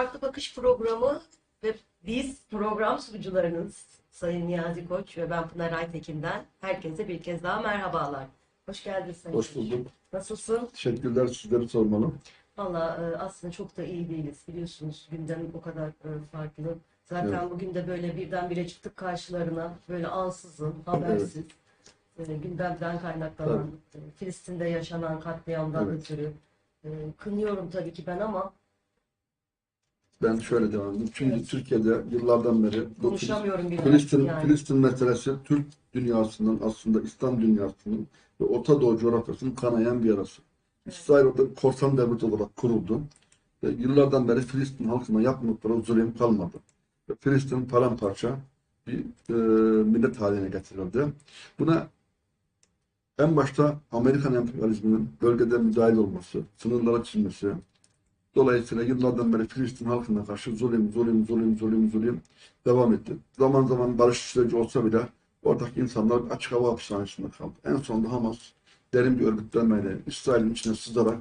Farklı Bakış programı ve biz program sunucularınız Sayın Niyazi Koç ve ben Pınar Aytekin'den herkese bir kez daha merhabalar. Hoş geldin Sayın Hoş bulduk. Nasılsın? Teşekkürler sizleri sormalı. Valla e, aslında çok da iyi değiliz biliyorsunuz gündem o kadar e, farklı. Zaten Evet. bugün de böyle birdenbire çıktık karşılarına böyle ansızın, habersiz. e, gündemden kaynaklanan, e, Filistin'de yaşanan katliamdan Evet. ötürü. Kınıyorum tabii ki ben ama Ben şöyle devam edeyim. Çünkü Evet. Türkiye'de yıllardan beri bu bile. Filistin, yani. Filistin meselesi Türk dünyasının aslında İslam dünyasının ve Orta Doğu coğrafyasının kanayan bir yarası. İsrail orada korsan devlet olarak kuruldu. Ve yıllardan beri Filistin halkına yapmadıkları zulüm kalmadı. Ve Filistin paramparça bir e, millet haline getirildi. Buna en başta Amerikan emperyalizminin bölgede müdahil olması, sınırlara çizmesi, dolayısıyla yıllardan beri Filistin halkına karşı zulüm, zulüm, zulüm, zulüm, zulüm devam etti. Zaman zaman barış süreci olsa bile oradaki insanlar açık hava hapishanesinde kaldı. En sonunda Hamas derin bir örgütlenmeyle İsrail'in içine sızarak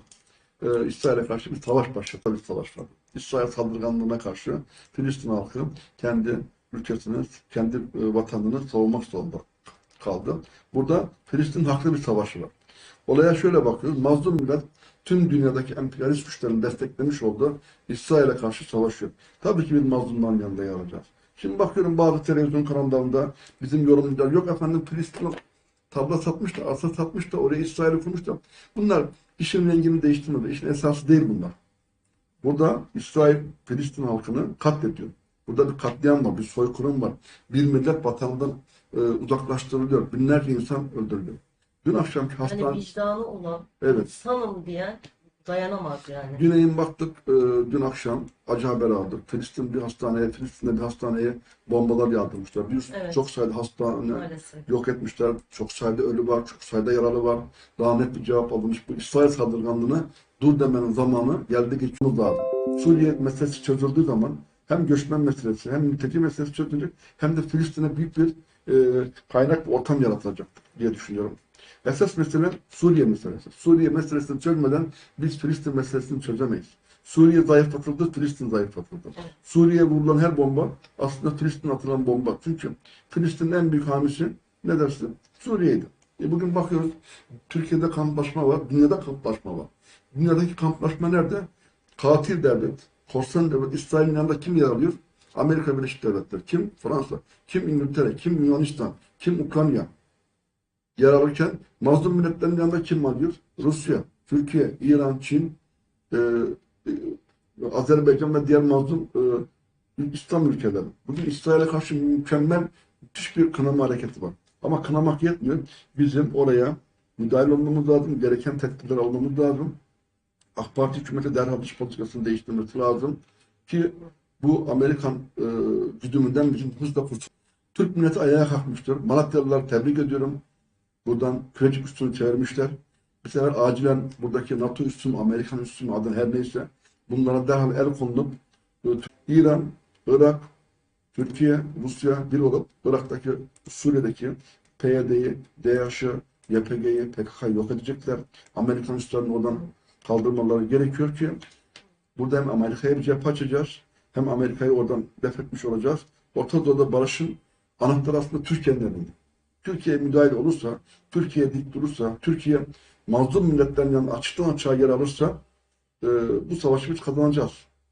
e, İsrail'e karşı bir savaş başlattı, bir savaş vardı. İsrail saldırganlığına karşı Filistin halkı kendi ülkesini, kendi e, vatanını savunmak zorunda kaldı. Burada Filistin haklı bir savaşı var. Olaya şöyle bakıyoruz. Mazlum millet tüm dünyadaki emperyalist güçlerin desteklemiş olduğu İsrail'e karşı savaşıyor. Tabii ki bir mazlumların yanında yer alacağız. Şimdi bakıyorum bazı televizyon kanallarında bizim yorumcular yok efendim Filistin tabla satmış da arsa satmış da oraya İsrail'i kurmuş da bunlar işin rengini değiştirmedi. İşin esası değil bunlar. Burada İsrail Filistin halkını katlediyor. Burada bir katliam var, bir soykırım var. Bir millet vatanından e, uzaklaştırılıyor. Binlerce insan öldürülüyor. Dün akşamki Hani hastane... vicdanı olan, Evet. insanım diyen dayanamaz yani. Güney'in baktık e, dün akşam acı haber aldık. Filistin bir hastaneye, Filistin'de bir hastaneye bombalar yağdırmışlar. Bir Evet. çok sayıda hastane Maalesef. yok etmişler. Çok sayıda ölü var, çok sayıda yaralı var. Daha net bir cevap alınmış. Bu İsrail saldırganlığına dur demenin zamanı geldi geçmemiz lazım. Suriye meselesi çözüldüğü zaman hem göçmen meselesi hem mülteci meselesi çözülecek hem de Filistin'e büyük bir e, kaynak bir ortam yaratılacak diye düşünüyorum. Esas mesele Suriye meselesi. Suriye meselesini çözmeden biz Filistin meselesini çözemeyiz. Suriye zayıflatıldı, Filistin zayıflatıldı. Evet. Suriye'ye vurulan her bomba aslında Filistin'e atılan bomba. Çünkü Filistin'in en büyük hamisi ne dersin? Suriye'ydi. E bugün bakıyoruz Türkiye'de kamplaşma var, dünyada kamplaşma var. Dünyadaki kamplaşma nerede? Katil devlet, korsan devlet, İsrail'in yanında kim yer alıyor? Amerika Birleşik Devletleri. Kim? Fransa. Kim İngiltere? Kim Yunanistan? Kim Ukrayna? Yer alırken mazlum milletlerin yanında kim alıyor? Rusya, Türkiye, İran, Çin, e, e, Azerbaycan ve diğer mazlum e, İslam ülkeleri. Bugün İsrail'e karşı mükemmel müthiş bir kınama hareketi var. Ama kınamak yetmiyor. Bizim oraya müdahil olmamız lazım. Gereken tedbirler almamız lazım. AK Parti hükümeti derhal dış politikasını değiştirmesi lazım. Ki bu Amerikan e, güdümünden bizim hızla kurtul. Türk milleti ayağa kalkmıştır. Malatyalılar tebrik ediyorum. Buradan Kürecik üstünü çevirmişler. Bu sefer acilen buradaki NATO üssü mü, Amerikan üssü mü adın her neyse bunlara derhal el konulup İran, Irak, Türkiye, Rusya bir olup Irak'taki, Suriye'deki PYD'yi, DAEŞ'ı, YPG'yi, PKK'yı yok edecekler. Amerikan üslerini oradan kaldırmaları gerekiyor ki burada hem Amerika'ya bir cephe açacağız hem Amerika'yı oradan def etmiş olacağız. Orta Doğu'da barışın anahtarı aslında Türkiye'nin elinde. Türkiye müdahil olursa, Türkiye dik durursa, Türkiye mazlum milletlerin yanında açıktan açığa yer alırsa e, bu savaşı biz kazanacağız.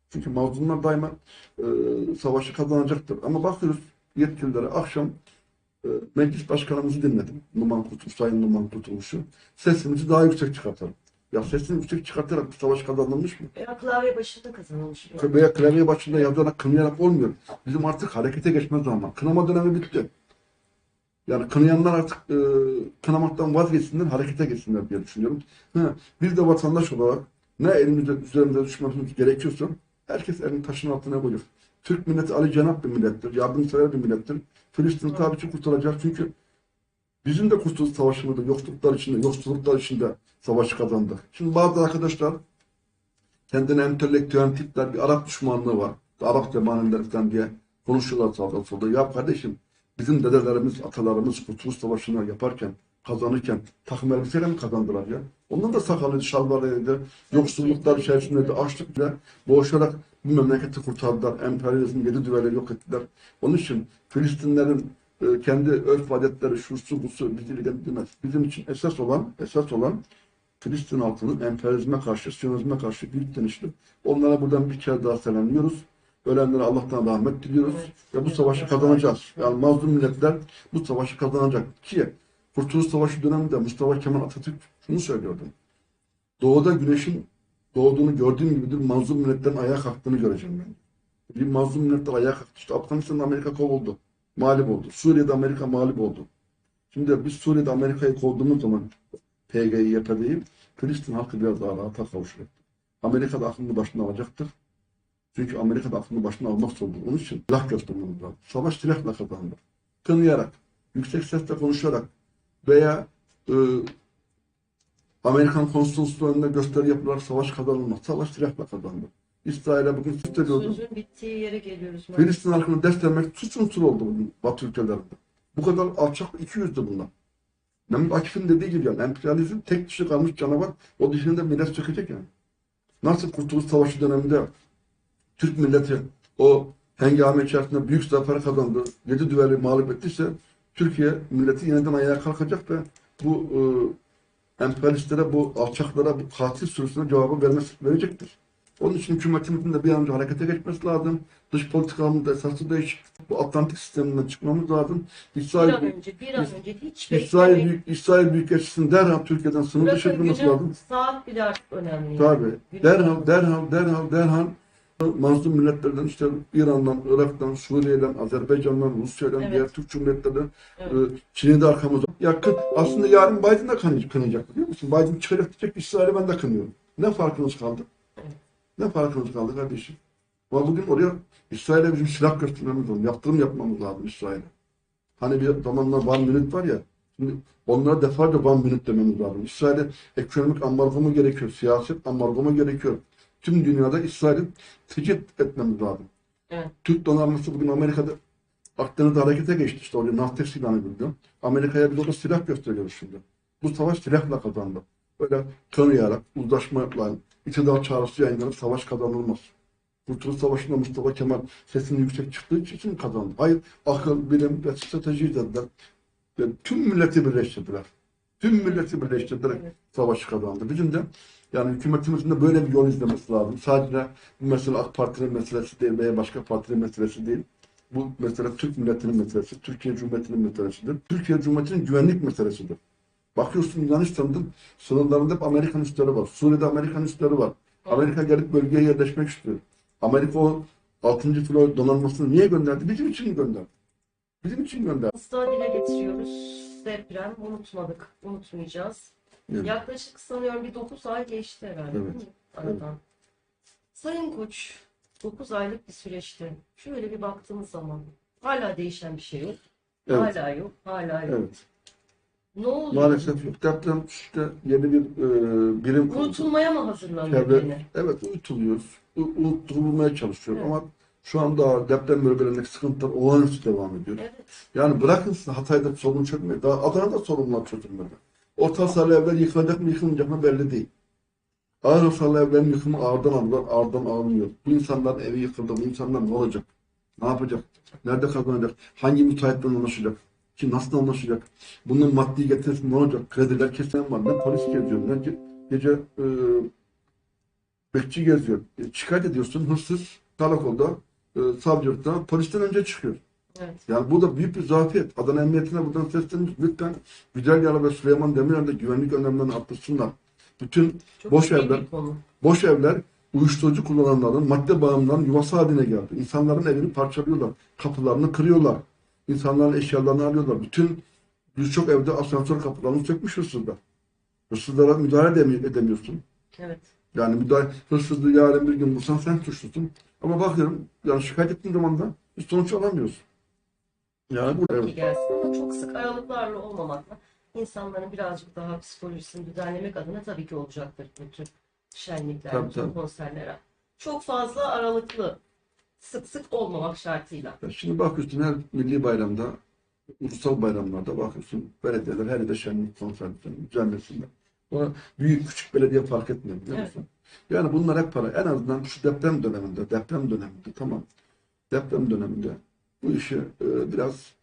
Çünkü mazlumlar daima e, savaşı kazanacaktır. Ama bakıyoruz yetkililere akşam e, meclis başkanımızı dinledim. Numan Kurtuluş, Sayın Numan Kurtuluş'u. Sesimizi daha yüksek çıkartalım. Ya sesini yüksek çıkartarak bu savaş kazanılmış mı? Veya klavye başında kazanılmış. bir Veya klavye başında yazarak kınayarak olmuyor. Bizim artık harekete geçme zamanı. Kınama dönemi bitti. Yani kınayanlar artık e, kınamaktan vazgeçsinler, harekete geçsinler diye düşünüyorum. Ha, biz de vatandaş olarak ne elimizde üzerimize düşmemiz gerekiyorsa herkes elini taşın altına koyuyor. Türk milleti Ali Cenap bir millettir, yardımsever bir millettir. Filistin tabii ki kurtulacak çünkü bizim de Kurtuluş Savaşı'nda yoksulluklar içinde, yoksulluklar içinde savaşı kazandık. Şimdi bazı arkadaşlar kendine entelektüel tipler bir Arap düşmanlığı var. Arap zemaneler falan diye konuşuyorlar sağda solda. Ya kardeşim bizim dedelerimiz, atalarımız Kurtuluş Savaşı'nı yaparken kazanırken takım elbiseyle mi kazandılar ya? Onların da sakalıydı, şalvarıydı, yoksulluklar içerisindeydi, açlıkla boğuşarak bu memleketi kurtardılar. Emperyalizm yedi düveli yok ettiler. Onun için Filistinlerin e, kendi örf adetleri, şusu busu bizi ilgilendirmez. Bizim için esas olan, esas olan Filistin halkının emperyalizme karşı, siyonizme karşı büyük direniştir. Onlara buradan bir kere daha selamlıyoruz. Ölenlere Allah'tan rahmet diliyoruz. Evet. Ve bu savaşı kazanacağız. Yani mazlum milletler bu savaşı kazanacak. Ki Kurtuluş Savaşı döneminde Mustafa Kemal Atatürk şunu söylüyordu. Doğuda güneşin doğduğunu gördüğüm gibidir mazlum milletlerin ayağa kalktığını göreceğim ben. Bir mazlum milletler ayağa kalktı. İşte Afganistan'da Amerika kovuldu. Mağlup oldu. Suriye'de Amerika mağlup oldu. Şimdi biz Suriye'de Amerika'yı kovduğumuz zaman PG'yi, YPG'yi Filistin halkı biraz daha rahata kavuşacak. Amerika da aklını başına alacaktır. Çünkü Amerika da aklını başına almak zorunda. Onun için silah göstermemiz lazım. Savaş silahla kazandı. Kınayarak, yüksek sesle konuşarak veya e, Amerikan konsolosluğu önünde gösteri yapılarak savaş kazanılmaz. Savaş silahla kazandı. İsrail'e bugün gösteriyordu. Sözün bittiği yere geliyoruz. Filistin halkını desteklemek suç unsuru oldu bugün Batı ülkelerinde. Bu kadar alçak iki yüzlü bunlar. Mehmet Akif'in dediği gibi yani emperyalizm tek dişi kalmış canavar o dişini de millet sökecek yani. Nasıl Kurtuluş Savaşı döneminde Türk milleti o hengame içerisinde büyük zafer kazandı, yedi düveli mağlup ettiyse Türkiye milleti yeniden ayağa kalkacak ve bu e, emperyalistlere, bu alçaklara, bu katil sürüsüne cevabı vermesi, verecektir. Onun için hükümetimizin de bir an önce harekete geçmesi lazım. Dış politikamızda esaslı değişik. Bu Atlantik sisteminden çıkmamız lazım. Bir İsrail, an önce, bir an önce hiç İsrail, beklemeyin. büyük, İsrail Büyükelçisi'nin derhal Türkiye'den sınır dışı edilmesi lazım. saat bile artık önemli. Tabii. Derhal, saati. derhal, derhal, derhal mazlum milletlerden işte İran'dan, Irak'tan, Suriye'den, Azerbaycan'dan, Rusya'dan, Evet. diğer Türk Cumhuriyetlerden, Evet. e, Çin'i de arkamızda. Ya aslında yarın Biden de kınayacak, biliyor musun? Biden çıkacak diyecek İsrail'i ben de kınıyorum. Ne farkınız kaldı? Ne farkınız kaldı kardeşim? Ama bugün oraya İsrail'e bizim silah göstermemiz lazım. Yaptırım yapmamız lazım İsrail'e. Hani bir zamanlar one minute var ya. Şimdi onlara defalarca one minute dememiz lazım. İsrail'e ekonomik ambargo mu gerekiyor? Siyaset ambargo mu gerekiyor? Tüm dünyada İsrail'i tecrit etmemiz lazım. Evet. Türk donanması bugün Amerika'da Akdeniz'de harekete geçti işte oraya Naftex ilanı bildim. Amerika'ya biz orada silah gösteriyoruz şimdi. Bu savaş silahla kazandı. Böyle tanıyarak, uzlaşmayla, iktidar çağrısı yayınlanıp savaş kazanılmaz. Kurtuluş Savaşı'nda Mustafa Kemal sesini yüksek çıktığı için kazandı. Hayır, akıl, bilim ve strateji dediler. Ve tüm milleti birleştirdiler. Tüm milleti birleştirerek Evet. savaşı kazandı. Bizim de yani hükümetimizin de böyle bir yol izlemesi lazım. Sadece bu mesele AK Parti'nin meselesi değil veya başka partinin meselesi değil. Bu mesele Türk milletinin meselesi, Türkiye Cumhuriyeti'nin meselesidir. Türkiye Cumhuriyeti'nin güvenlik meselesidir. Bakıyorsun Yunanistan'da sınırlarında hep Amerikan üsleri var. Suriye'de Amerikan üsleri var. Amerika gelip bölgeye yerleşmek istiyor. Amerika o 6. filo donanmasını niye gönderdi? Bizim için gönderdi. Bizim için gönderdi. Asla dile getiriyoruz. Deprem unutmadık, unutmayacağız. Evet. Yaklaşık sanıyorum bir 9 ay geçti herhalde Evet. değil mi? Aradan. Sayın Koç, 9 aylık bir süreçte şöyle bir baktığımız zaman hala değişen bir şey yok. Evet. Hala yok, hala yok. Evet. Ne oluyor? Maalesef yok. Deprem işte yeni bir e, birim kuruldu. Unutulmaya mı hazırlanıyor Çevre, evet uyutuluyoruz. U- Unutturulmaya çalışıyor Evet. ama şu anda deprem bölgelerindeki sıkıntılar olağanüstü devam ediyor. Evet. Yani bırakın Hatay'da sorun çözmeyi. Daha Adana'da sorunlar çözülmedi. Orta hasarlı evler yıkılacak mı yıkılmayacak mı belli değil. Ağır hasarlı evlerin yıkımı ağırdan alınıyor, ağırdan alınıyor. Bu insanların evi yıkıldı. Bu insanlar ne olacak? Ne yapacak? Nerede kazanacak? Hangi müteahhitle anlaşacak? Kim nasıl anlaşacak? Bunun maddi getirisi ne olacak? Krediler kesen var. Ne polis geziyor, ne ge- gece e, bekçi geziyor. E, şikayet ediyorsun, hırsız karakolda, e, savcılıkta polisten önce çıkıyor. Evet. Yani bu da büyük bir zafiyet. Adana Emniyetine buradan sesleniyoruz. Lütfen Güzel Yalı ve Süleyman Demirel'de güvenlik önlemlerini arttırsınlar. Bütün Çok Boş evler. boş evler uyuşturucu kullananların, madde bağımlıların yuvası haline geldi. İnsanların evini parçalıyorlar. Kapılarını kırıyorlar. İnsanların eşyalarını alıyorlar. Bütün birçok evde asansör kapılarını sökmüş hırsızlar. Hırsızlara müdahale edemi- edemiyorsun. Evet. Yani müdahale, hırsızlığı yarın bir gün bulsan sen suçlusun. Ama bakıyorum yani şikayet ettiğin zaman da hiç sonuç alamıyorsun. Yani bu iyi evet. gelsin ama çok sık aralıklarla olmamakla insanların birazcık daha psikolojisini düzenlemek adına tabii ki olacaktır bütün şenlikler, Tabii, bütün tabii. konserler. Çok fazla aralıklı, sık sık olmamak şartıyla. Ya Şimdi bakıyorsun her milli bayramda ulusal bayramlarda bakıyorsun belediyeler her yerde şenlik konser düzenlesinler. Ona büyük küçük belediye fark etmiyor biliyor Evet. musun? Yani bunlar hep para. En azından şu deprem döneminde, deprem döneminde tamam. Deprem döneminde bu işi e, biraz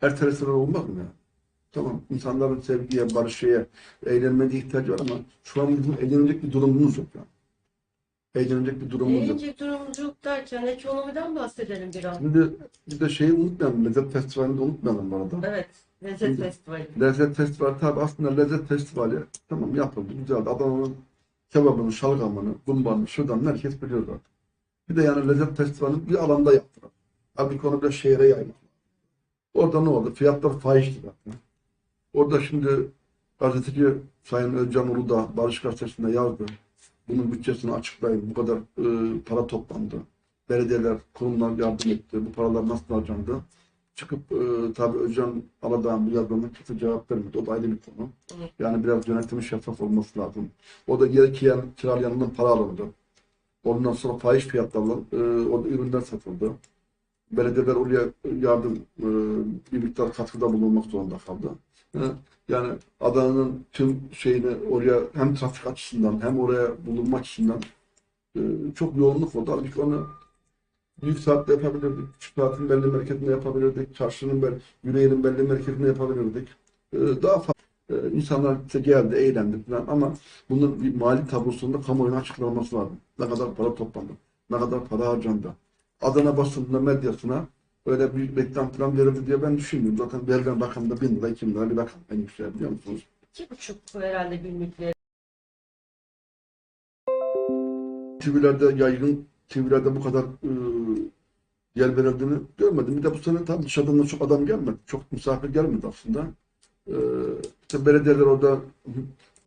erteleseler olmaz mı ya? Tamam insanların sevgiye, barışaya, eğlenmeye ihtiyacı var ama şu an bizim eğlenecek bir durumumuz yok yani. Eğlenecek bir durumumuz yok. Eğlence durumculuk derken ekonomiden bahsedelim biraz. Şimdi bir de şeyi unutmayalım. Lezzet Festivali'ni de unutmayalım bu arada. Evet, Lezzet Şimdi- Festivali. Lezzet Festivali tabi aslında Lezzet Festivali tamam yapıldı. Güzeldi. Adana'nın kebabını, şalgamını, bumbarını, şuradan herkes biliyor zaten. Bir de yani Lezzet Festivali'ni bir alanda yaptılar. Halbuki onu biraz şehre yaymak. Orada ne oldu? Fiyatlar zaten. Orada şimdi gazeteci Sayın Özcan Uludağ Barış Gazetesi'nde yazdı. Bunun bütçesini açıklayın. Bu kadar e, para toplandı. Belediyeler, kurumlar yardım etti. Bu paralar nasıl harcandı? Çıkıp e, tabii Özcan Aladağ'ın bu yazılarına kimse cevap vermedi. O da ayrı bir konu. Evet. Yani biraz yönetimin şeffaf olması lazım. O da geri kiyan, kiralayanından para alındı. Ondan sonra fahiş fiyatlarla e, orada ürünler satıldı. Belediyeler oraya yardım e, bir miktar katkıda bulunmak zorunda kaldı. Yani Adana'nın tüm şeyini oraya hem trafik açısından hem oraya bulunmak açısından e, çok yoğunluk oldu. Halbuki onu büyük saatte yapabilirdik. Küçük saatin belli merkezinde yapabilirdik. Çarşının belli, yüreğinin belli merkezinde yapabilirdik. E, daha fazla e, insanlar işte geldi, eğlendi falan ama bunun bir mali tablosunda kamuoyuna açıklanması lazım. Ne kadar para toplandı, ne kadar para harcandı. Adana basınına, medyasına öyle bir reklam falan verildi diye ben düşünmüyorum. Zaten verilen rakam da bin lira, iki bin lira bir rakam en yüksek biliyor musunuz? İki buçuk herhalde günlükleri. TV'lerde yaygın, TV'lerde bu kadar e, yer verildiğini görmedim. Bir de bu sene tam dışarıdan da çok adam gelmedi. Çok misafir gelmedi aslında. E, işte belediyeler orada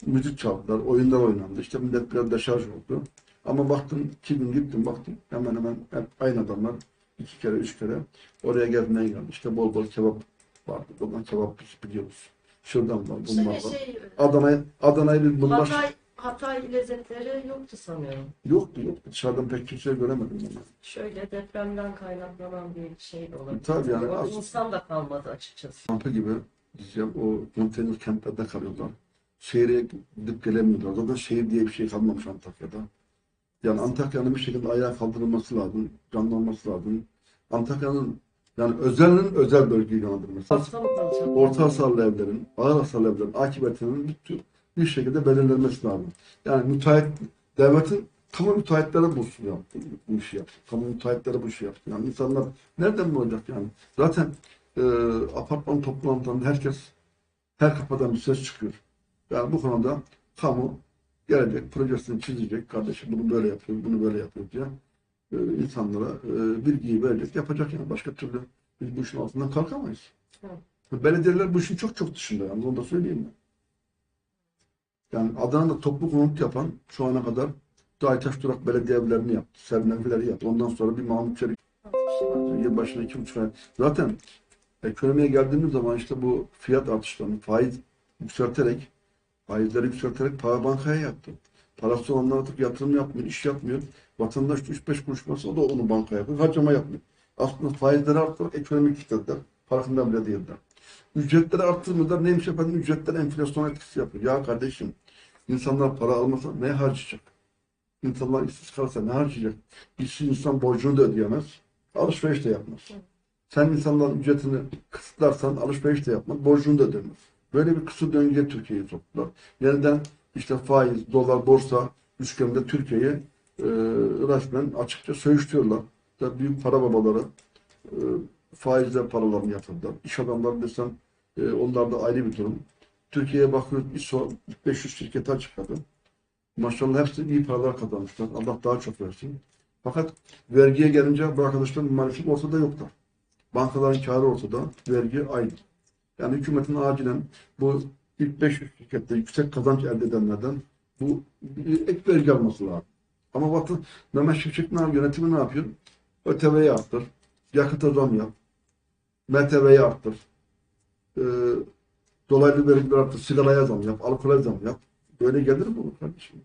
müzik çaldılar, oyunlar oynandı. İşte millet biraz deşarj oldu. Ama baktım, iki gün gittim baktım. Hemen hemen hep aynı adamlar. iki kere, üç kere oraya gezmeye geldi. İşte bol bol kebap vardı. Buradan kebap biliyoruz. Şuradan var, Bu bunlar var. şey, Adana'yı Adana'yı biz bunlar Hatay, Hatay lezzetleri yoktu sanıyorum. yoktu yoktu. Dışarıdan pek kimse göremedim ben. Şöyle depremden kaynaklanan bir şey de olabilir. Tabii yani az- insan da kalmadı açıkçası. kampı gibi diyeceğim o konteyner kentlerde kalıyorlar. Şehre gidip gelemiyorlar. Zaten şehir diye bir şey kalmamış Antakya'da. Yani Antakya'nın bir şekilde ayağa kaldırılması lazım, canlanması lazım. Antakya'nın yani özelinin özel bölge ilanlandırılması. Hafta mı kalacak? Orta hasarlı evlerin, ağır hasarlı evlerin akıbetinin bir, bir şekilde belirlenmesi lazım. Yani müteahhit, devletin kamu müteahhitleri bu işi yaptı, bu işi yaptı. Kamu müteahhitleri bu işi yaptı. Yani insanlar nereden bulacak yani? Zaten e, apartman toplantılarında herkes her kafadan bir ses çıkıyor. Yani bu konuda kamu gelecek, projesini çizecek. Kardeşim bunu böyle yapıyor, bunu böyle yapıyor diye e, insanlara e, bilgiyi verecek, yapacak yani. Başka türlü biz bu işin altından kalkamayız. Belediyeler bu işin çok çok dışında yani onu da söyleyeyim ben. Yani Adana'da toplu konut yapan şu ana kadar Dağtaş Durak Belediye evlerini yaptı. Sernevileri yaptı. Ondan sonra bir Mahmut Çelik yılbaşına iki buçuk. Zaten ekonomiye geldiğimiz zaman işte bu fiyat artışlarını faiz yükselterek faizleri yükselterek para bankaya yattı. Parası olanlar artık yatırım yapmıyor, iş yapmıyor. Vatandaş 3-5 kuruş varsa o da onu bankaya yapıyor. Harcama yapmıyor. Aslında faizleri arttırarak ekonomik kitlediler. Farkında bile değiller. Ücretleri arttırmıyorlar. Neymiş efendim? Ücretler enflasyon etkisi yapıyor. Ya kardeşim insanlar para almasa ne harcayacak? İnsanlar işsiz kalsa ne harcayacak? İşsiz insan borcunu da ödeyemez. Alışveriş de yapmaz. Sen insanların ücretini kısıtlarsan alışveriş de yapmaz. Borcunu da ödemez. Böyle bir kısır döngüye Türkiye'yi soktular. Yeniden işte faiz, dolar, borsa üçgeninde Türkiye'yi e, resmen açıkça söğüştüyorlar. Da büyük para babaları e, faizle paralarını yatırdılar. İş adamları desem e, onlar da ayrı bir durum. Türkiye'ye bakıyoruz ISO 500 şirketi açıkladı. Maşallah hepsi iyi paralar kazanmışlar. Allah daha çok versin. Fakat vergiye gelince bu arkadaşların maalesef ortada yoklar. Bankaların karı ortada, vergi aynı. Yani hükümetin acilen bu ilk 500 şirkette yüksek kazanç elde edenlerden bu ek vergi alması lazım. Ama bakın Mehmet Şimşek ne? Yönetimi ne yapıyor? ÖTV'yi arttır, yakıta zam yap, MTV'yi arttır, e, dolaylı vergiler arttır, sigaraya zam yap, alkole zam yap. Böyle gelir mi bu kardeşim?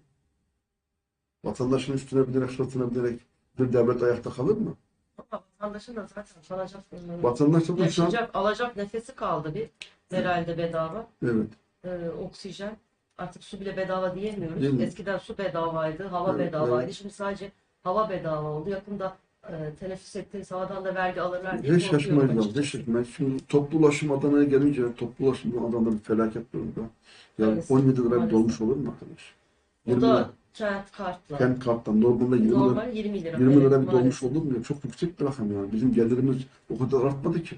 Vatandaşın üstüne binerek, sırtına binerek bir devlet ayakta kalır mı? Ama vatandaşın da zaten kalacak. Vatandaş da şu an Yaşayacak, alacak nefesi kaldı bir. Herhalde bedava. evet. Ee, oksijen. Artık su bile bedava diyemiyoruz. Değil mi? Eskiden su bedavaydı, hava Evet, bedavaydı. evet. Şimdi sadece hava bedava oldu. Yakında e, teneffüs ettiğiniz havadan da vergi alırlar diye Hiç şaşmayız açıkçası. Hiç şaşmayız. Şimdi toplu ulaşım Adana'ya gelince toplu ulaşım Adana'da bir felaket durumda. Yani Maalesef, 17 lira dolmuş olur mu arkadaş? 20 da lira. Kent kartla. Kent karttan normalde 20 lira, Normal 20 lira. 20 Evet, lira bir dolmuş maalesef. olur mu ya? Çok yüksek bir rakam yani. Bizim gelirimiz o kadar artmadı ki.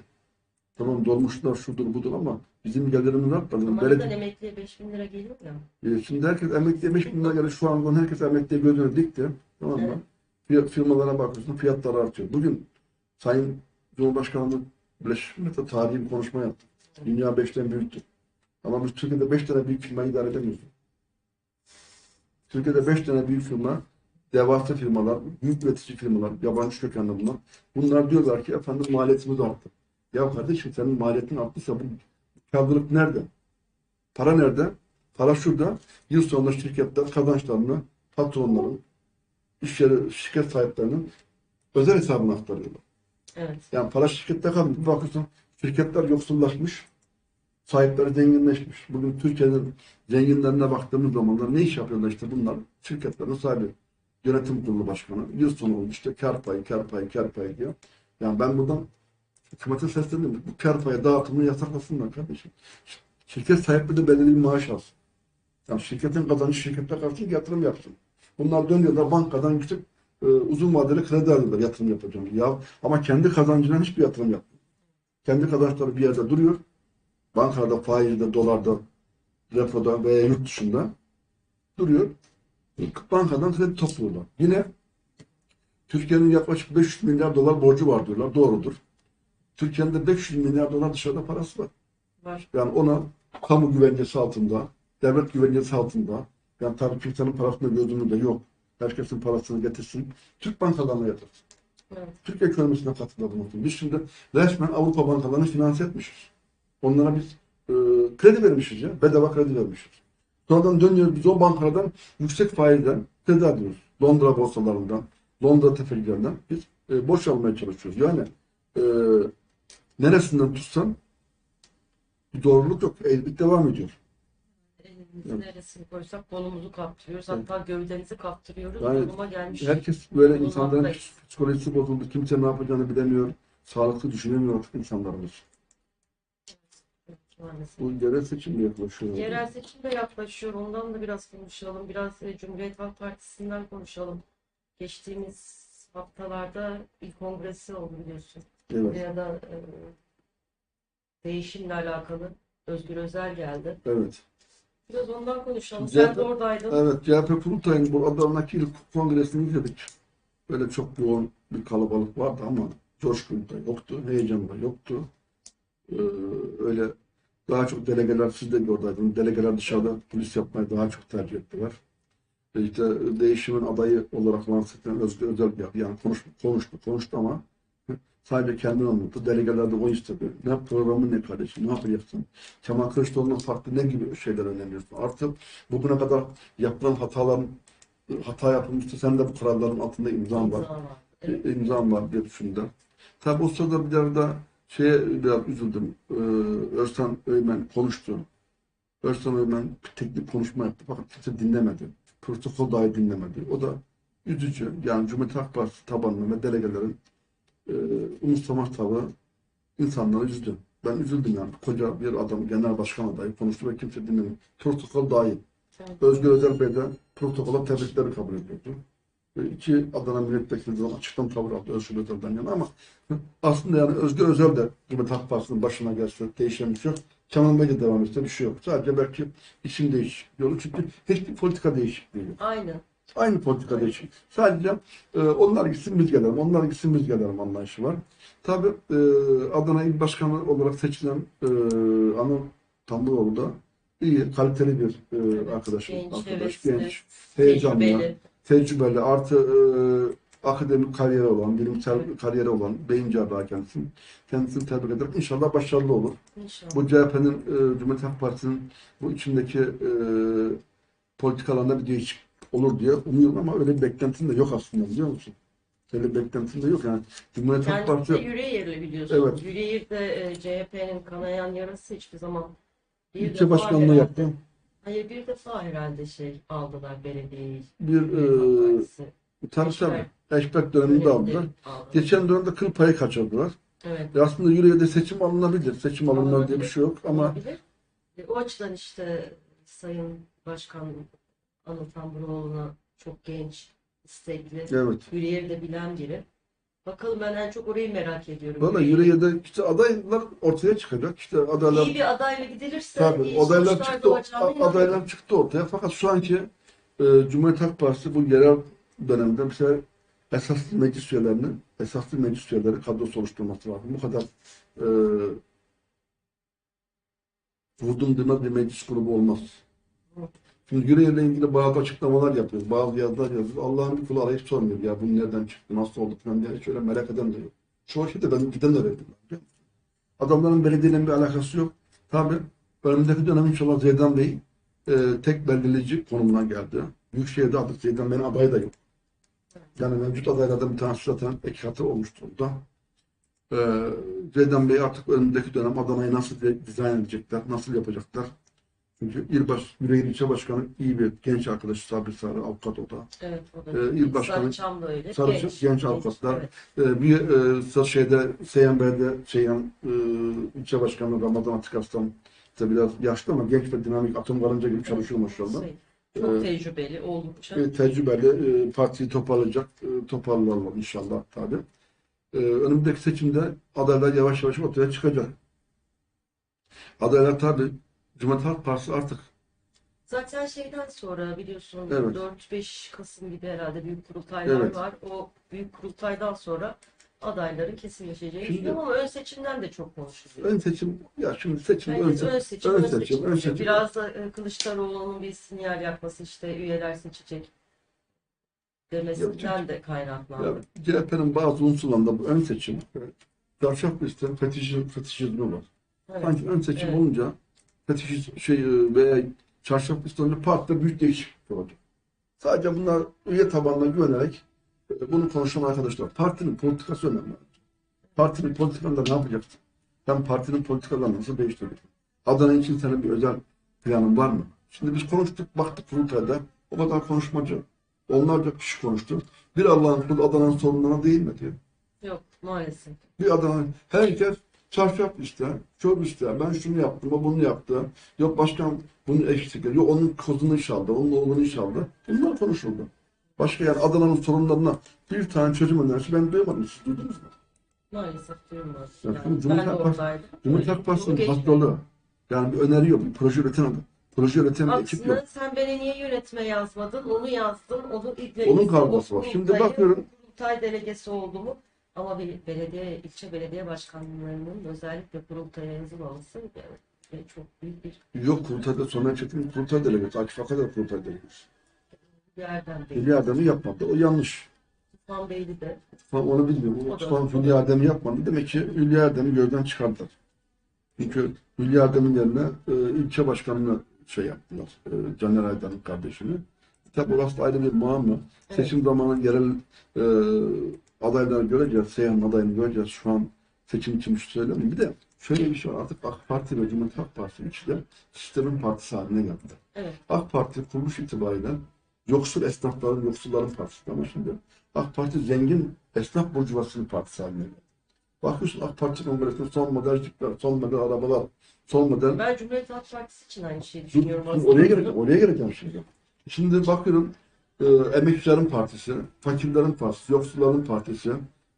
Tamam dolmuşlar şudur budur ama bizim gelirimiz artmadı. Ama Belediye- neden emekliye 5000 lira geliyor ya? E, Şimdi herkes emekliye 5 bin lira geldi. Şu an herkes emekliye gözünü dikti. Tamam mı? Fiyat, firmalara bakıyorsun fiyatlar artıyor. Bugün Sayın Cumhurbaşkanımız Birleşmiş Milletler tarihi bir konuşma yaptı. Dünya 5'ten büyüktü. Ama biz Türkiye'de 5 tane büyük firmayı idare edemiyoruz. Türkiye'de 5 tane büyük firma, devasa firmalar, büyük üretici firmalar, yabancı kökenli bunlar. Bunlar diyorlar ki efendim maliyetimiz arttı. Ya kardeşim senin maliyetin arttıysa bu karlılık nerede? Para nerede? Para şurada. Yıl sonunda şirketler kazançlarını patronların, iş yeri şirket sahiplerinin özel hesabına aktarıyorlar. Evet. Yani para şirkette kalmıyor. Bir bakıyorsun şirketler yoksullaşmış, sahipleri zenginleşmiş. Bugün Türkiye'nin zenginlerine baktığımız zamanlar ne iş yapıyorlar işte bunlar? Şirketlerin sahibi. Yönetim kurulu başkanı. Yıl sonu oldu işte kar payı, kar payı, kar payı diyor. Yani ben buradan hükümete sesleniyorum. Bu kar payı dağıtımını yasaklasınlar kardeşim. Şirket sahipleri de belirli bir maaş alsın. Yani şirketin kazancı şirkette kalsın, yatırım yapsın. Bunlar dönüyorlar bankadan yüksek e, uzun vadeli kredi alıyorlar yatırım yapacağım. Ya ama kendi kazancına hiçbir yatırım yapmıyor. Kendi kazançları bir yerde duruyor. Bankada, faizde, dolarda, repoda veya yurt dışında duruyor. Bankadan kredi topluyorlar. Yine Türkiye'nin yaklaşık 500 milyar dolar borcu var diyorlar. Doğrudur. Türkiye'nin de 500 milyar dolar dışarıda parası var. Var. Yani ona kamu güvencesi altında, devlet güvencesi altında, yani tabii kimsenin parasını gözümü de yok. Herkesin parasını getirsin. Türk bankalarına yatırsın. Evet. Türk ekonomisine bulunsun. Biz şimdi resmen Avrupa bankalarını finanse etmişiz. Onlara biz e, kredi vermişiz ya. Bedava kredi vermişiz. Sonradan dönüyoruz biz o bankalardan yüksek faizden kredi alıyoruz. Londra borsalarından, Londra tefecilerinden biz e, borç almaya çalışıyoruz. Yani e, neresinden tutsan bir doğruluk yok. Eğilik devam ediyor. Elimizi Evet. neresini koysak kolumuzu kaptırıyoruz. Evet. Hatta gövdemizi kaptırıyoruz. Yani Duruma gelmiş. Herkes böyle insanların psikolojisi bozuldu. Kimse ne yapacağını bilemiyor. Sağlıklı düşünemiyor artık insanlarımız. Maalesef. Bu yerel seçim de yaklaşıyor. Yerel seçim de yaklaşıyor. Ondan da biraz konuşalım. Biraz e, Cumhuriyet Halk Partisi'nden konuşalım. Geçtiğimiz haftalarda bir kongresi oldu biliyorsun. Evet, Ya da e, değişimle alakalı Özgür Özel geldi. evet. Biraz ondan konuşalım. Güzel. Sen de oradaydın. Evet, CHP Kurultay'ın bu Adana'daki ilk kongresini izledik. Böyle çok yoğun bir kalabalık vardı ama coşku da yoktu, heyecan da yoktu. Ee, öyle daha çok delegeler, siz de oradaydınız, delegeler dışarıda polis yapmayı daha çok tercih ettiler. Ve İşte değişimin adayı olarak lanse edilen Özgür Özel geldi. Yani konuştu, konuştu, konuştu ama sadece kendini anlattı. Delegeler de o istedi. Ne programı ne kardeşim, ne yapacaksın? Kemal Kılıçdaroğlu'nun farklı ne gibi şeyler önemliyorsun? Artık bugüne kadar yapılan hataların hata yapılmıştı. Sen de bu kararların altında imzan var. Evet. İmzam var diye düşündüm. Tabi o sırada bir yerde şeye biraz üzüldüm. Ee, Özkan Öymen konuştu. Özkan Öymen teknik konuşma yaptı fakat kimse dinlemedi. Protokol dahi dinlemedi. O da üzücü. Yani Cumhuriyet Halk Partisi tabanlı ve delegelerin e, umursamaz tavrı insanları üzdü. Ben üzüldüm yani. Koca bir adam genel başkan adayı konuştu ve kimse dinlemedi. Protokol. Evet. Özgür Özel Bey de protokola tebrikleri kabul ediyordu. İki Adana milletvekili de açıktan tavır aldı Özgür Özel'den yana ama aslında yani Özgür Özel de Cumhuriyet Halk Partisi'nin başına gelse değişen bir şey yok. Kemal Bey de devam etse bir şey yok. Sadece belki isim değişikliği olur. Çünkü hiçbir politika değişikliği yok. Aynı. Aynı politika değişik. Sadece e, onlar gitsin biz gelelim, onlar gitsin biz gelelim anlayışı var. Tabii e, Adana İl Başkanı olarak seçilen e, Anıl Tamburoğlu da iyi, kaliteli bir e, Evet, arkadaşım. genç, arkadaş, hevesli, genç, heyecanlı, Tecrübeli. artı e, akademik kariyeri olan, bilimsel kariyeri olan, beyin cerrahı kendisi. Kendisini tebrik ederim. İnşallah başarılı olur. İnşallah. Bu CHP'nin, e, Cumhuriyet Halk Partisi'nin bu içindeki e, politikalarında bir değişik olur diye umuyorum ama öyle bir beklentim de yok aslında biliyor musun? Öyle beklentim de yok yani. Cumhuriyet Halk Partisi Yüreğirli biliyorsun. Evet. Yüreğir'de e, CHP'nin kanayan yarası hiçbir zaman bir ilçe başkanlığı herhalde- yaptı. Hayır bir defa herhalde şey aldılar belediyeyi. Bir e. Eşber Eşbek döneminde aldılar. Geçen dönemde kıl payı kaçırdılar. Evet. E aslında Yüreğir'de seçim alınabilir. Seçim alınmaz diye bir şey yok ama olabilir. E, O açıdan işte Sayın Başkan Anıl Tamburoğlu'na çok genç, istekli, evet. Yüreğir'i de bilen biri. Bakalım ben en çok orayı merak ediyorum. Valla. Yüreğir'de işte adaylar ortaya çıkacak. İşte adaylar İyi bir adayla gidilirse Tabii iyi adaylar çıktı, adaylar çıktı ortaya. Fakat şu anki e, Cumhuriyet Halk Partisi bu yerel dönemde mesela esaslı meclis üyelerini, esaslı meclis üyeleri kadrosu oluşturması lazım. Bu kadar e, vurdum duymaz bir meclis grubu olmaz. Şimdi Yüreğir'le ilgili bazı açıklamalar yapıyoruz. Bazı yazılar yazıyoruz. Allah'ın bir kulu arayıp sormuyor. Ya bu nereden çıktı, nasıl oldu falan diye hiç öyle merak eden de yok. Çoğu şey de ben giden musun? Adamların belediyeyle bir alakası yok. Tabii önümüzdeki dönem inşallah Zeydan Bey e, tek belirleyici konumuna geldi. Büyükşehir'de artık Zeydan Bey'in adayı da yok. Yani mevcut adaylardan bir tanesi zaten iki katı olmuş durumda. E, Zeydan Bey artık önümüzdeki dönem Adana'yı nasıl dizayn edecekler, nasıl yapacaklar? Çünkü İl Baş, Yüreğir İlçe Başkanı iyi bir genç arkadaş Sabri Sarı, avukat o da. Evet, o Ee, da. il başkanı- Sarıçam da öyle. Sarıçam, genç avukatlar. Evet. Ee, bir e, şeyde Seyhan Bey'de Seyhan e, ilçe başkanı Ramazan Atikas'tan işte biraz yaşlı ama genç ve dinamik atom karınca gibi çalışıyor maşallah. Şey, Çok Ee, tecrübeli oldukça. E, tecrübeli e, partiyi toparlayacak. E, toparlarlar inşallah tabii. E, önümüzdeki seçimde adaylar yavaş yavaş ortaya çıkacak. Adaylar tabii Cumhuriyet Halk Partisi artık Zaten şeyden sonra biliyorsun Evet. 4-5 Kasım gibi herhalde büyük kurultaylar Evet. var. O büyük kurultaydan sonra adayların kesinleşeceğini Şimdi- düşünüyorum ama ön seçimden de çok konuşuluyor. ön seçim ya şimdi seçim ön Herkes seçim, ön seçim, ön seçim, ön diyor. seçim. Biraz da e, Kılıçdaroğlu'nun bir sinyal yakması işte üyeler seçecek demesinden de Ya, kaynaklandı. CHP'nin bazı unsurlarında bu ön seçim Çarşaf liste fetişizm, fetişizmi var. Evet. Sanki ön seçim Evet. olunca fetiş şey e, veya çarşaf olunca partide büyük değişiklik olacak. Sadece bunlar üye tabanına güvenerek e, bunu konuşan arkadaşlar. Partinin politikası önemli. Partinin politikalarında ne yapacaksın? Ben partinin politikalarını nasıl değiştireceğim? Adana için senin bir özel planın var mı? Şimdi biz konuştuk, baktık kurultayda. O kadar konuşmacı. Onlarca kişi konuştu. Bir Allah'ın kulu Adana'nın sorunlarına değil mi diyor. Yok maalesef. Bir Adana, herkes çarşaf ister, çöp ister. Ben şunu yaptım, o bunu yaptı. Yok başkan bunu eksik, yok onun kozunu iş aldı, onun oğlunu iş aldı. Bunlar konuşuldu. Başka yani Adana'nın sorunlarına bir tane çözüm önerisi ben duymadım. Siz duydunuz mu? Maalesef duyulmadı. Ya, Yani ben Cumhuriyet Halk Partisi-. Cumhuriyet Halk Partisi'nin hastalığı. Yani bir öneri yok, bir proje üreten adam. Proje üreten bir ekip yok. Sen beni niye yönetme yazmadın? Onu yazdın. Onu Onun kavgası var. Şimdi bakıyorum- Kurultay delegesi oldu mu? Ama bir belediye, ilçe belediye başkanlarının özellikle kurultaya yazılmaması e, çok büyük bir Yok kurultayda Somer Çetin kurultay delegesi, Akif Akadar kurultay delegesi. yerden Hülya değil. Erdem'i yapmadı. O yanlış. Tufan Beyli de Falan onu bilmiyorum. O da- Hülya Erdem'i yapmadı. Demek ki Hülya Erdem'i gözden çıkardılar. Çünkü Hülya Erdem'in yerine e, ilçe başkanını şey yaptılar. E, Caner Aydan'ın kardeşini. Tabi orası da ayrı bir muamma. Evet. Seçim zamanı yerel e, adayları göreceğiz. Seyhan adayını göreceğiz. Şu an seçim için söylemiyorum. Bir de şöyle bir şey var. Artık AK Parti ve Cumhuriyet Halk Partisi ikisi de sistemin partisi haline geldi. evet. AK Parti kuruluş itibariyle yoksul esnafların, yoksulların partisi ama şimdi AK Parti zengin esnaf burjuvasının partisi haline geldi. Bakıyorsun AK Parti kongresinde son model jipler, son model arabalar, son model... Ben Cumhuriyet Halk Partisi için aynı şeyi düşünüyorum aslında. oraya geleceğim, oraya geleceğim şimdi. Şimdi bakıyorum e, emekçilerin partisi, fakirlerin partisi, yoksulların partisi,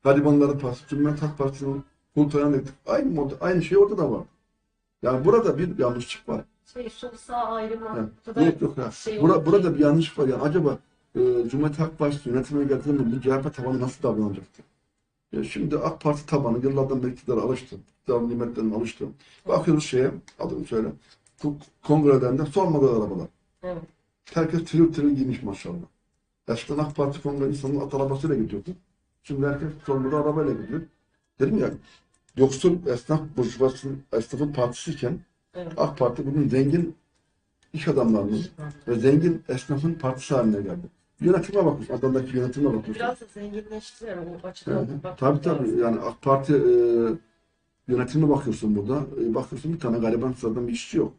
garibanların partisi, Cumhuriyet Halk Partisi'nin kurtaran aynı model, aynı şey orada da var. Yani burada bir yanlışlık var. Şey, sol sağ ayrımı kadar Yok yok ya. şey Bura, burada bir yanlış var. Yani acaba e, Cumhuriyet Halk Partisi yönetime geldiğinde bu CHP tabanı nasıl davranacaktı? Ya şimdi AK Parti tabanı yıllardan beri iktidara alıştı. İktidar nimetlerine alıştı. Bakıyoruz şeye, adını söyle. Kongreden de son model arabalar. Evet. Herkes tiril tiril giymiş maşallah. Eskiden AK Parti kongre insanın at arabasıyla gidiyordu. Şimdi herkes model arabayla gidiyor. Dedim ya, yoksul esnaf burjuvasının, esnafın partisiyken Evet. AK Parti bugün zengin iş adamlarının ve zengin esnafın partisi haline geldi. Yönetime bakıyorsun. Adana'daki yönetime bakıyorsun. Biraz da zenginleştiler o Evet. açıdan. bakmak Tabii tabii. lazım. Yani AK Parti e, yönetimine bakıyorsun burada. E, bakıyorsun bir tane gariban sıradan bir işçi yok.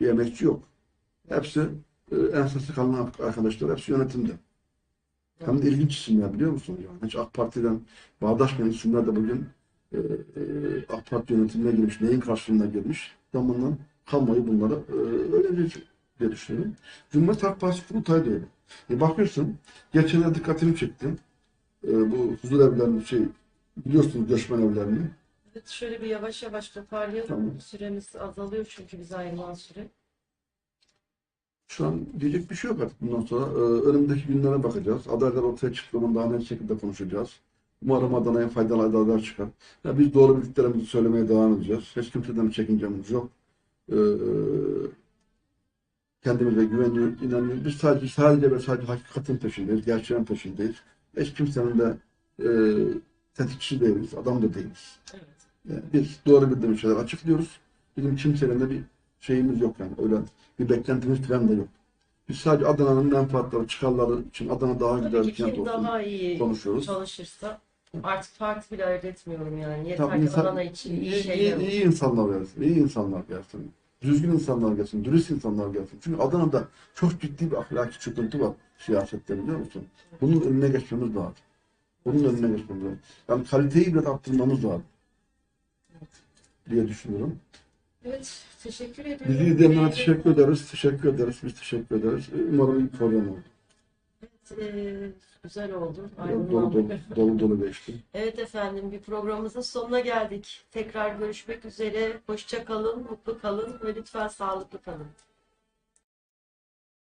Bir emekçi yok. Hepsi e, ensesi kalan arkadaşlar hepsi yönetimde. Hem de ilginç isimler biliyor musun? Yani hiç AK Parti'den bağdaşmayan isimler de bugün e, e, AK Parti yönetimine girmiş. Neyin karşılığına girmiş? Zamandan kalmayı bunlara e, öğrenecek diye düşünüyorum. Cumhuriyet Halk Partisi kurultayı da öyle. E, bakıyorsun, geçenlerde dikkatimi çekti. E, bu huzur evlerinin şey, biliyorsunuz göçmen evlerini. Evet, şöyle bir yavaş yavaş toparlayalım. Tamam. Süremiz azalıyor çünkü bize ayrılan süre. Şu an diyecek bir şey yok artık bundan sonra. Ee, önümüzdeki günlere bakacağız. Adaylar ortaya çıktığı zaman daha net şekilde konuşacağız. Umarım Adana'ya faydalı adaylar çıkar. Ya biz doğru bildiklerimizi söylemeye devam edeceğiz. Hiç kimseden çekincemiz yok. Ee, kendimize güveniyoruz, inanıyoruz. Biz sadece sadece ve sadece hakikatin peşindeyiz, gerçeğin peşindeyiz. Hiç kimsenin de e, tetikçi değiliz, adam da değiliz. Evet. Yani biz doğru bildiğimiz şeyler açıklıyoruz. Bizim kimsenin de bir şeyimiz yok yani. Öyle bir beklentimiz falan da yok. Biz sadece Adana'nın menfaatleri, çıkarları için Adana daha güzel Tabii bir ki kent kim olsun daha iyi konuşuyoruz. çalışırsa artık parti bile ayırt etmiyorum yani. Yeter Tabii ki insan, Adana için iyi, iyi, şeyler iyi, olsun. iyi insanlar gelsin, iyi insanlar gelsin. Düzgün insanlar gelsin, dürüst insanlar gelsin. Çünkü Adana'da çok ciddi bir ahlaki çöküntü var siyasette biliyor musun? Bunun önüne geçmemiz lazım. Bunun önüne geçmemiz lazım. Yani kaliteyi bile arttırmamız lazım diye düşünüyorum. Evet, teşekkür ediyorum. Bizi izleyenlere teşekkür ederiz. Teşekkür ederiz. Biz teşekkür ederiz. Umarım bir program oldu. Evet, e, güzel oldu. Dolu Aydın dolu, oldu. dolu, dolu geçti. Evet efendim bir programımızın sonuna geldik. Tekrar görüşmek üzere. Hoşça kalın, mutlu kalın ve lütfen sağlıklı kalın.